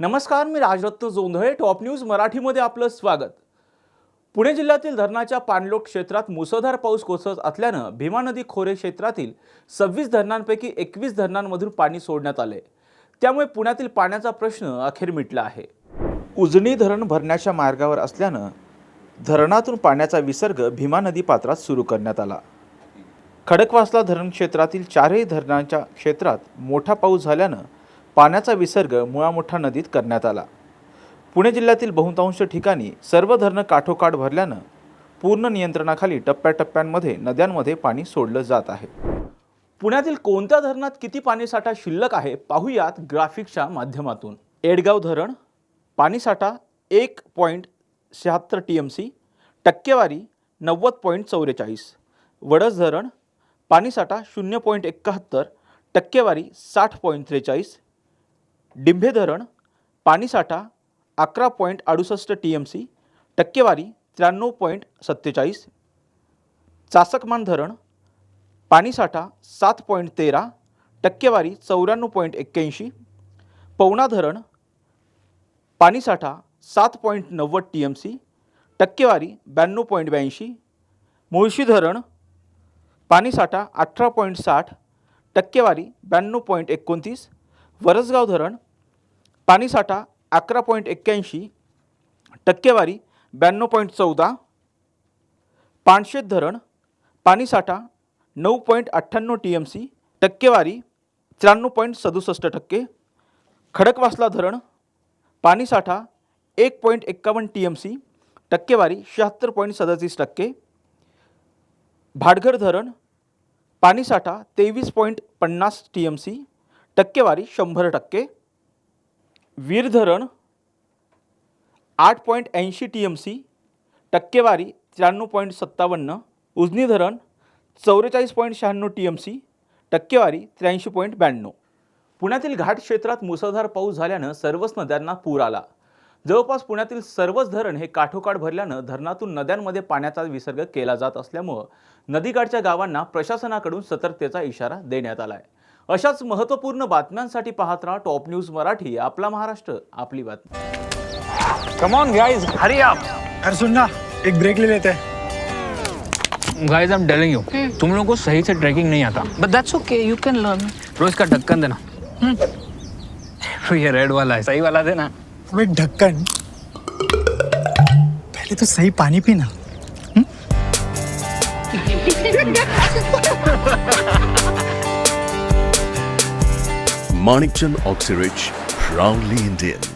नमस्कार मी Rajratna Jondhale top news मराठीमध्ये आपलं स्वागत. पुणे जिल्ह्यातील धरणाच्या पाणलोट क्षेत्रात मुसळधार पाऊस कोसळत असल्यानं भीमा नदी खोरे क्षेत्रातील सव्वीस धरणांपैकी एकवीस धरणांमधून पाणी सोडण्यात आले. त्यामुळे पुण्यातील पाण्याचा प्रश्न अखेर मिटला आहे. उजनी धरण भरण्याच्या मार्गावर असल्यानं धरणातून पाण्याचा विसर्ग भीमा नदी पात्रात सुरू करण्यात आला. खडकवासला धरण क्षेत्रातील चारही धरणांच्या क्षेत्रात मोठा पाऊस झाल्यानं पाण्याचा विसर्ग मुळामुठा नदीत करण्यात आला. पुणे जिल्ह्यातील बहुतांश ठिकाणी सर्व धरणं काठोकाठ भरल्यानं पूर्ण नियंत्रणाखाली टप्प्याटप्प्यांमध्ये नद्यांमध्ये पाणी सोडलं जात आहे. पुण्यातील कोणत्या धरणात किती पाणीसाठा शिल्लक आहे पाहूयात ग्राफिक्सच्या माध्यमातून. एडगाव धरण पाणीसाठा एक पॉईंट शहात्तर टी एम सी टक्केवारी नव्वद पॉईंट चौवेचाळीस. वडस धरण पाणीसाठा शून्य पॉईंट एकाहत्तर टक्केवारी साठ पॉईंट त्रेचाळीस डिंभे धरण पाणीसाठा अकरा पॉईंट अडुसष्ट टी एम सी टक्केवारी त्र्याण्णव पॉईंट सत्तेचाळीस चासकमान धरण पाणीसाठा सात पॉईंट तेरा टक्केवारी चौऱ्याण्णव पॉईंट एक्क्याऐंशी पवना धरण पाणीसाठा सात पॉईंट नव्वद टी एम सी टक्केवारी ब्याण्णव पॉईंट ब्याऐंशी मुळशी धरण पाणीसाठा अठरा पॉईंट साठ टक्केवारी ब्याण्णव पॉईंट एकोणतीस वरसगाव धरण पाणीसाठा अकरा पॉईंट एक्क्याऐंशी टक्केवारी ब्याण्णव पॉईंट चौदा पाणशेत धरण पाणीसाठा नऊ पॉईंट अठ्ठ्याण्णव टी एम सी टक्केवारी त्र्याण्णव पॉईंट सदुसष्ट टक्के खडकवासला धरण पाणीसाठा एक पॉईंट एक्कावन्न टी एम सी टक्केवारी शहात्तर पॉईंट सदतीस टक्के भाडघर धरण पाणीसाठा तेवीस पॉईंट पन्नास टी एम सी टक्केवारी शंभर टक्के. वीर धरण आठ पॉईंट ऐंशी टी एम सी टक्केवारी त्र्याण्णव पॉईंट सत्तावन्न उजनी धरण चौवेचाळीस पॉईंट शहाण्णव टी एम सी टक्केवारी त्र्याऐंशी पॉईंट ब्याण्णव. पुण्यातील घाट क्षेत्रात मुसळधार पाऊस झाल्यानं सर्वच नद्यांना पूर आला. जवळपास पुण्यातील सर्वच धरण हे काठोकाठ भरल्यानं धरणातून नद्यांमध्ये पाण्याचा विसर्ग केला जात असल्यामुळं नदीकाठच्या गावांना प्रशासनाकडून सतर्कतेचा इशारा देण्यात आला आहे अशाच महत्त्वपूर्ण बातम्यांसाठी पाहत राहा टॉप न्यूज मराठी आपला महाराष्ट्र आपली बातमी. Come on guys hurry up अरे सुन ना एक ब्रेक ले लेते. हैं guys I am telling you तुम लोगों को सही से ट्रैकिंग नहीं आता. But that's okay, you can learn. रोज का ढक्कन देना. तो ये रेड वाला है सही वाला देना. अबे ढक्कन. पहले तो सही पानी पीना. Manikchand Oxyrich, proudly Indian.